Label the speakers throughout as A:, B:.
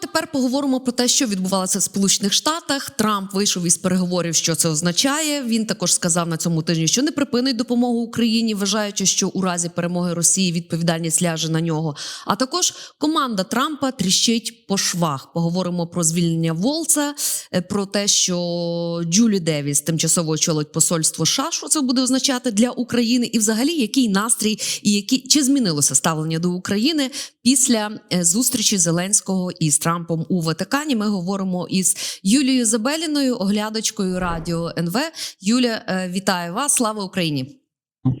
A: тепер поговоримо про те, що відбувалося в Сполучених Штатах. Трамп вийшов із переговорів. Що це означає? Він також сказав на цьому тижні, що не припинить допомогу Україні, вважаючи, що у разі перемоги Росії відповідальність ляже на нього. А також команда Трампа тріщить по швах. Поговоримо про звільнення Волца, е, про те, що Джулі Девіс тимчасово очолить посольство США, що це буде означати для України, і взагалі який настрій і які чи змінилося ставлення до України після е, зустрічі Зеленського із Трампом у Ватикані. Ми говоримо із Юлією Забеліною, оглядачкою радіо НВ. Юля, е, вітаю вас! Слава Україні!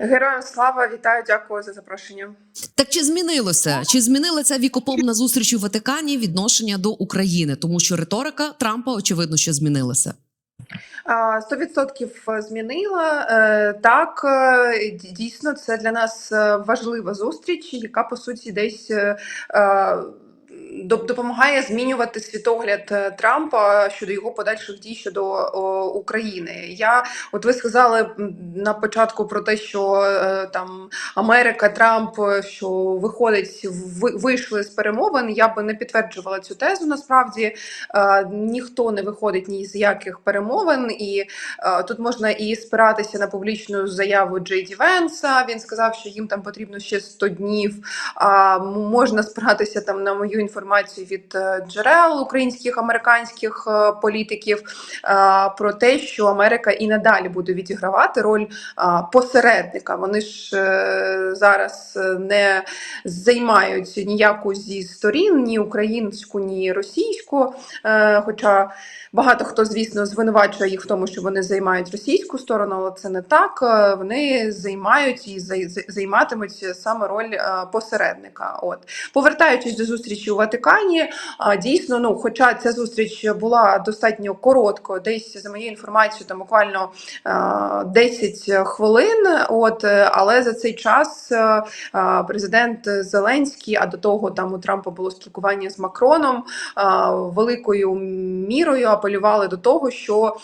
B: Героям слава вітаю, дякую за запрошення.
A: Так чи змінилося? Чи змінила ця вікопомна зустріч у Ватикані відношення до України? Тому що риторика Трампа очевидно, що змінилася.
B: А, 100% змінила Е, так. е, Дійсно, це для нас важлива зустріч, яка по суті десь. Доп- Допомагає змінювати світогляд е, Трампа щодо його подальших дій щодо України. Я, от ви сказали на початку про те, що е, там Америка, Трамп, е, що виходить, ви- вийшли з перемовин. Я би не підтверджувала цю тезу. Насправді ніхто не виходить ні з яких перемовин, і тут можна і спиратися на публічну заяву Джей Ді Венса. Він сказав, що їм там потрібно ще 100 днів. А можна спиратися там на мою інформацію від е, джерел українських американських е, політиків е, про те, що Америка і надалі буде відігравати роль посередника. Вони ж зараз не займають ніяку зі сторін, ні українську, ні російську. Хоча багато хто, звісно, звинувачує їх в тому, що вони займають російську сторону, але це не так. Вони займають і зай- зай- займатимуть саме роль посередника. От повертаючись до зустрічі у Ватикані, дійсно, ну, хоча ця зустріч була достатньо короткою, десь за моєю інформацією, там буквально е, 10 хвилин. От, е, але за цей час е, е, президент Зеленський, а до того там у Трампа було спілкування з Макроном, великою мірою апелювали до того, що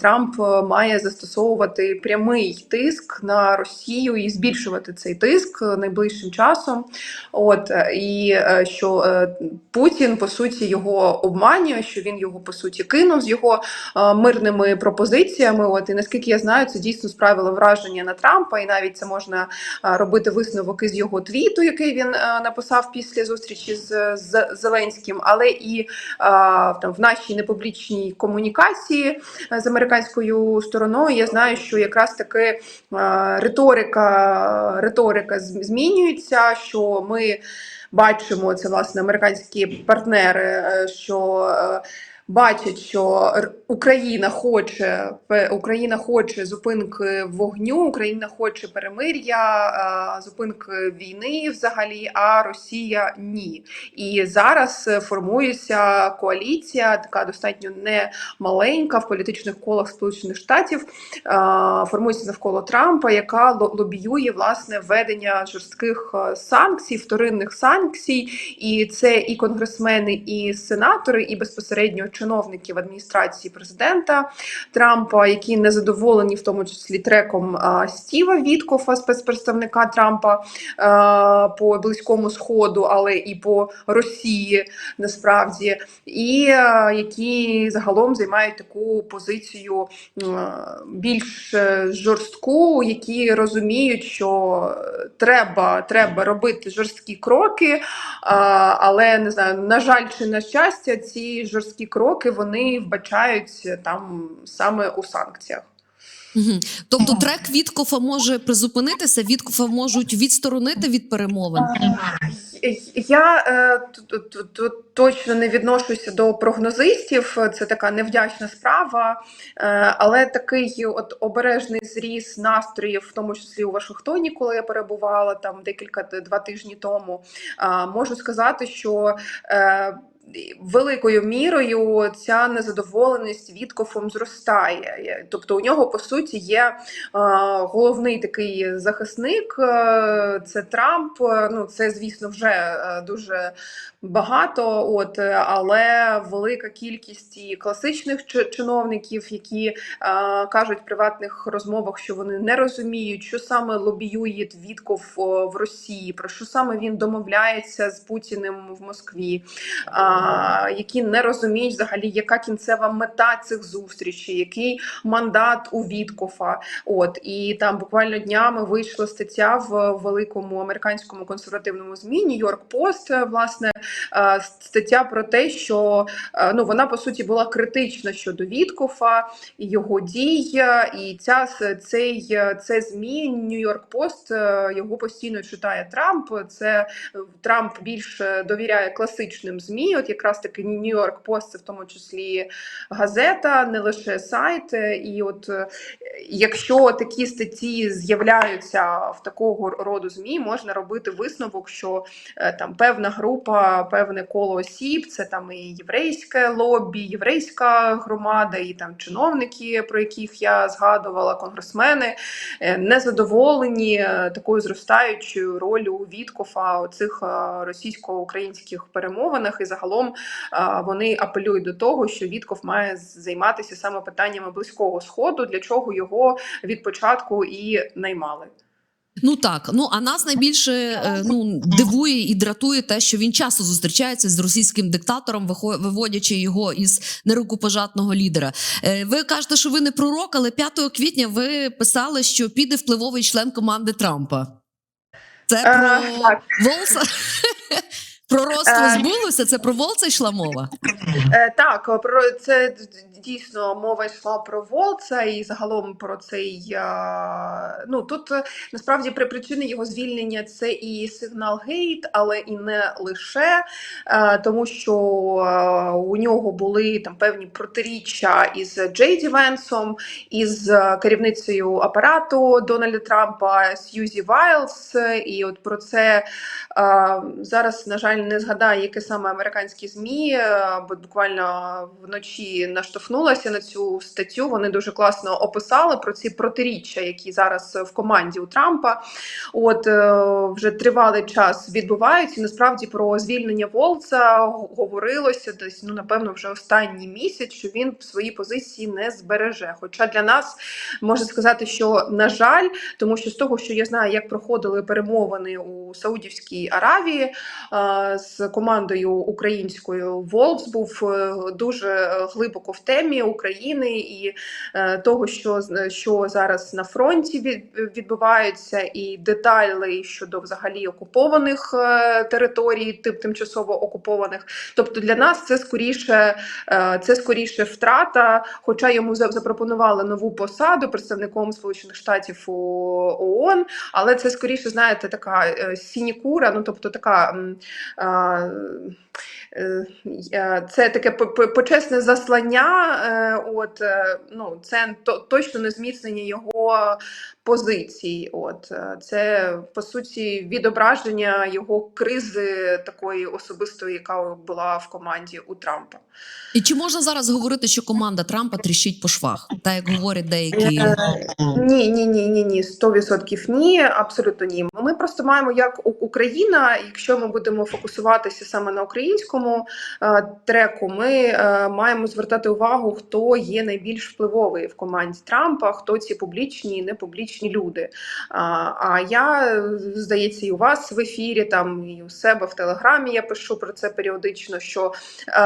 B: Трамп має застосовувати прямий тиск на Росію і збільшувати цей тиск найближчим часом. От і що Путін по суті його обманює, що він його по суті кинув з його е, мирними пропозиціями. От і наскільки я знаю, це дійсно справило враження на Трампа, і навіть це можна е, робити висновок із його твіту, який він е, написав після зустрічі з, Зеленським, але і там в нашій непублічній комунікації з американською стороною. Я знаю, що якраз таки риторика, риторика змінюється, що ми бачимо це власне американські партнери, е, що е, бачать, що Україна хоче Україна хоче зупинки вогню, Україна хоче перемир'я, зупинки війни взагалі, а Росія ні. І зараз формується коаліція, така достатньо не маленька в політичних колах Сполучених Штатів. Формується навколо Трампа, яка ло- лобіює власне введення жорстких е, санкцій, вторинних санкцій. І це і конгресмени, і сенатори, і безпосередньо чиновники в адміністрації президента Трампа, які не задоволені, в тому числі треком Стіва Віткофа, спецпредставника Трампа по близькому сходу, але і по Росії насправді, і які загалом займають таку позицію більш е, жорстку, які розуміють, що треба, треба робити жорсткі кроки, але не знаю, на жаль, чи на щастя, ці жорсткі кроки вони вбачають там саме у санкціях.
A: Мгм. Тобто, трек Віткофа може призупинитися, Віткофа можуть відсторонити від перемовин.
B: Я е, т- т- точно не відношуся до прогнозистів. Це така невдячна справа, е, але такий от обережний зріз настроїв, в тому числі у Вашингтоні, коли я перебувала там декілька два тижні тому. е, Можу сказати, що е, великою мірою ця незадоволеність Віткофом зростає. Тобто у нього по суті є е, головний такий захисник е, це Трамп. Ну це звісно вже е, дуже багато. От але велика кількість і класичних чиновників, які кажуть в приватних розмовах, що вони не розуміють, що саме лобіює Вітков в Росії, про що саме він домовляється з Путіним в Москві. Які не розуміють взагалі, яка кінцева мета цих зустрічей, який мандат у Віткофа. От і там буквально днями вийшла стаття в великому американському консервативному змі Нью-Йорк Пост. Власне е, стаття про те, що е, ну вона по суті була критична щодо Віткофа його дій. е, І ця цей е, це змі Нью-Йорк Пост його постійно читає Трамп. Це е, Трамп більше довіряє класичним змі. От якраз таки Нью-Йорк Пост, це в тому числі газета, не лише сайт. І от е, якщо такі статті з'являються в такого роду змі, можна робити висновок, що е, там певна група, певне коло осіб, це там і єврейське лобі, єврейська громада, і там чиновники, про яких я згадувала, конгресмени, е, незадоволені е, такою зростаючою ролью Віткофа у цих російсько-українських перемовинах, і загалом е, вони апелюють до того, що Вітков має займатися саме питаннями близького сходу, для чого його від початку і наймали.
A: Ну так, ну а нас найбільше е, ну дивує і дратує те, що він часто зустрічається з російським диктатором, виводячи його із нерукопожатного лідера. Е, Ви кажете, що ви не пророк, але 5 квітня ви писали, що піде впливовий член команди Трампа. Це
B: Е,
A: про
B: так.
A: Волса. Пророцтво
B: Е,
A: збулося? Це про Волса йшла мова?
B: Е, так, про це дійсно мова йшла про Волца і загалом про цей. е, Ну тут насправді при причини його звільнення це і сигнал гейт, але і не лише тому, що у нього були там певні протиріччя із Джейді Венсом, із керівницею апарату Дональда Трампа Сьюзі Вайлз. І от про це зараз, на жаль, не згадаю, яке саме американські змі, е, бо буквально вночі наштовхнулася на цю статтю. Вони дуже класно описали про ці протиріччя, які зараз в команді у Трампа. От е, вже тривалий час відбуваються. Насправді про звільнення Волца говорилося десь, ну напевно, вже останній місяць, що він свої позиції не збереже. Хоча для нас можна сказати, що на жаль, тому що з того, що я знаю, як проходили перемовини у Саудівській Аравії е, з командою українською, Волфс був е, дуже глибоко в темі України і е, того, що що зараз на фронті від- відбувається, і деталі щодо взагалі окупованих е, територій, тим тимчасово окупованих. Тобто для нас це скоріше е, це скоріше втрата, хоча йому запропонували нову посаду представником Сполучених Штатів ООН, але це скоріше, знаєте, така е, сінікура, ну тобто така. Е, Це таке по- по- почесне заслання, е, от е, ну це точно не зміцнення його позицій. От це по суті відображення його кризи такої особистої, яка була в команді у Трампа.
A: І чи можна зараз говорити, що команда Трампа тріщить по швах, так як говорять деякі?
B: Ні, ні, ні, ні, ні, 100% ні, абсолютно ні. Ми просто маємо як Україна, якщо ми будемо фокусуватися саме на українському е, треку, ми е, маємо звертати увагу, хто є найбільш впливовий в команді Трампа, хто ці публічні і непублічні люди. А, а я, е, здається, і у вас в ефірі, там і у себе в Телеграмі я пишу про це періодично. Що е,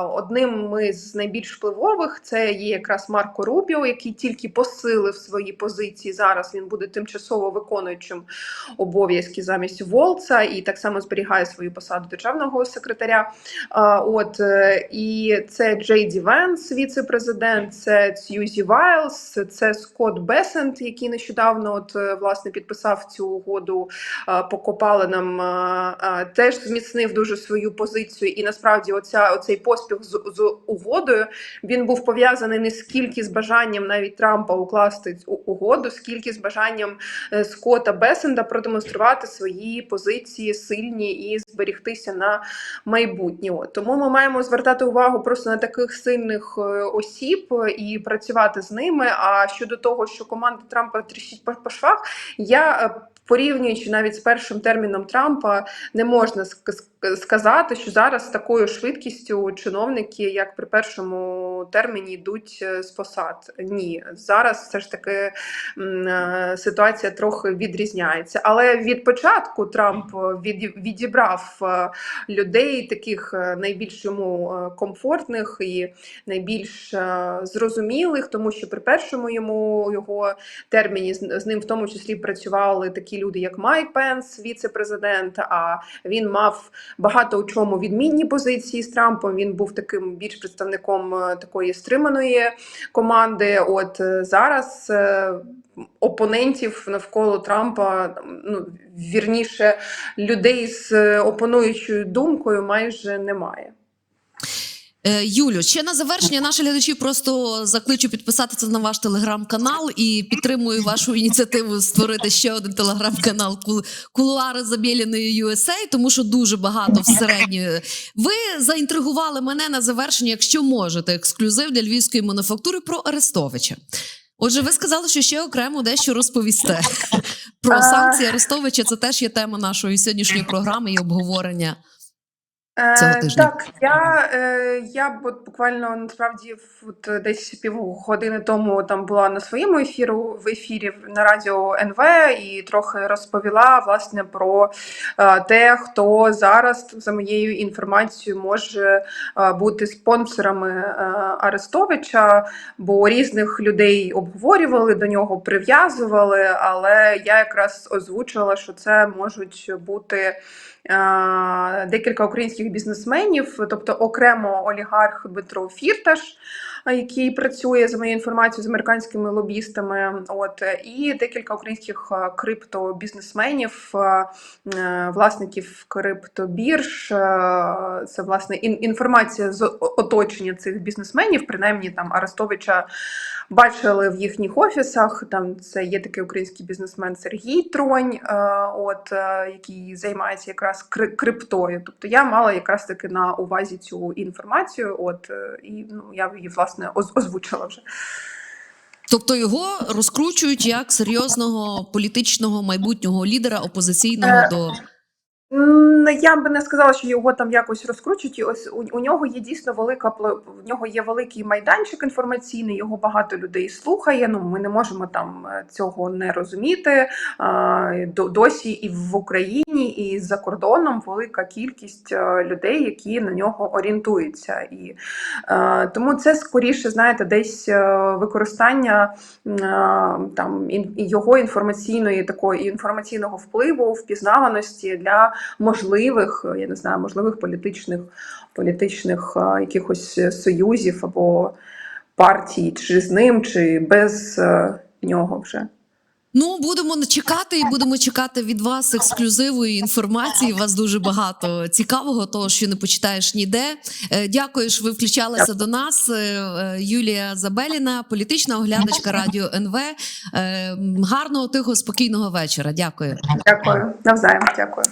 B: одним ми з найбільш впливових це є якраз Марко Рубіо, який тільки посилив свої позиції. Зараз він буде тимчасово виконуючим обов'язки замість Волца і так само зберігає свою посаду державного секретаря. От е, і це Джей Ді Венс, віце-президент, це Сьюзі Вайлз, це Скотт Бесент, який нещодавно от е, власне підписав цю угоду а, по копалинам. Теж зміцнив дуже свою позицію, і насправді оця оцей поспіх з, з угодою він був пов'язаний не скільки з бажанням навіть Трампа укласти цю угоду, скільки з бажанням е, Скотта Бесенда продемонструвати свої позиції сильні і зберігтися на майбутнє. Тому ми маємо звертати увагу просто на таких сильних е, осіб і працювати з ними. А щодо того, що команда Трампа тріщить по, швах, я е, порівнюючи навіть з першим терміном Трампа, не можна ск- ск- сказати, що зараз з такою швидкістю чиновники, як при першому терміні, йдуть е, з посад. Ні, зараз все ж таки е, ситуація трохи відрізняється. Але від початку Трамп від, відібрав е, людей, таких е, найбільш йому е, комфортних і найбільш е, зрозумілих, тому що при першому йому його терміні з ним в тому числі працювали такі люди, як Майк Пенс, віце-президент. А він мав багато у чому відмінні позиції з Трампом. Він був таким більш представником е, такої стриманої команди. От е, зараз. е, Опонентів навколо Трампа, ну вірніше, людей з опонуючою думкою майже немає.
A: Е, Юлю, ще на завершення наші глядачі просто закличу підписатися на ваш телеграм-канал і підтримую вашу ініціативу створити ще один телеграм-канал «Кул- Кулуари Забєліної USA, тому що дуже багато всередні. Ви заінтригували мене на завершення, якщо можете, ексклюзив для львівської мануфактури про Арестовича. Отже, ви сказали, що ще окремо дещо розповісте про санкції Арестовича. Це теж є тема нашої сьогоднішньої програми і обговорення. Цього
B: Е,
A: тижня.
B: Так, я, е, я от буквально насправді от е, десь півгодини тому там була на своєму ефіру в ефірі на радіо НВ і трохи розповіла власне про е, те, хто зараз за моєю інформацією може е, бути спонсорами е, Арестовича, бо різних людей обговорювали до нього, прив'язували, але я якраз озвучила, що це можуть бути. Декілька українських бізнесменів, тобто окремо олігарх Дмитро Фірташ, який працює за моєю інформацією з американськими лобістами. От і декілька українських криптобізнесменів, е, власників криптобірж. Це власне інформація з оточення цих бізнесменів, принаймні там Арестовича бачили в їхніх офісах. Там це є такий український бізнесмен Сергій Тронь, от який займається якраз кри- криптою. Тобто я мала якраз таки на увазі цю інформацію. От е, і ну я її власне оз- озвучила вже.
A: Тобто його розкручують як серйозного політичного майбутнього лідера опозиційного
B: Е,
A: до
B: Я би не сказала, що його там якось розкручують. Ось у, у нього є дійсно велика в нього є великий майданчик інформаційний. Його багато людей слухає. Ну ми не можемо там е, цього не розуміти. Досі і в Україні, і за кордоном велика кількість е, людей, які на нього орієнтуються. І е, тому це скоріше, знаєте, десь використання там його інформаційної такої інформаційного впливу, впізнаваності для можливих, е, я не знаю, можливих політичних політичних е, якихось союзів або партій, чи з ним, чи без е, нього вже.
A: ну будемо чекати і будемо чекати від вас ексклюзиву і інформації. У вас дуже багато цікавого, того що не почитаєш ніде. Е, Дякую, що ви включалися до нас. Е, е, Юлія Забеліна, політична оглядачка радіо НВ. Е, Гарного, тихого, спокійного вечора. Дякую.
B: Дякую, навзаєм, дякую.